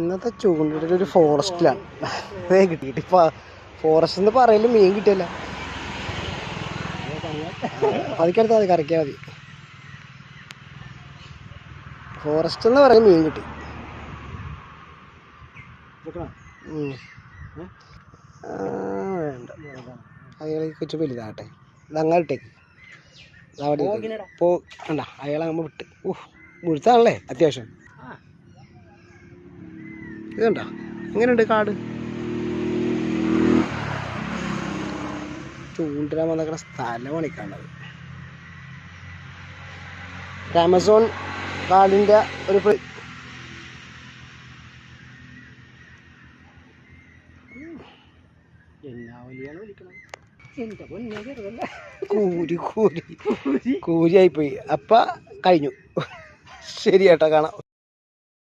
ഇന്നത്തെ ചൂണ്ടിട്ട് ഒരു ഫോറസ്റ്റിലാണ്. മീൻ കിട്ടിയിട്ട്. ഇപ്പൊ ഫോറസ്റ്റ് എന്ന് പറയലും മീൻ കിട്ടിയല്ല. അതിക്കടുത്ത് അത് കറക്കിയാൽ മതി. ഫോറസ്റ്റ് എന്ന് പറയും മീൻ കിട്ടി. വേണ്ട. അയാളെ കൊച്ചു വലുതാകട്ടെ. ഇത് അങ്ങനെ ഇട്ടേക്ക് ഇത് അവിടെ പോ വേണ്ട അയാളെ അയാളാകുമ്പോൾ വിട്ട്. ഊഹ് മുഴുത്താണല്ലേ അത്യാവശ്യം. ഇതുണ്ടോ? എങ്ങനെയുണ്ട് കാട്? ചൂണ്ടിരാൻ വന്നേക്കണ സ്ഥലമാണ് ഈ കാണുന്നത്. ആമസോൺ കാടിന്റെ ഒരു കൂരി കൂരി. കൂരിയായിപ്പോയി. അപ്പം കഴിഞ്ഞു. ശരി ഏട്ടാ കാണാം.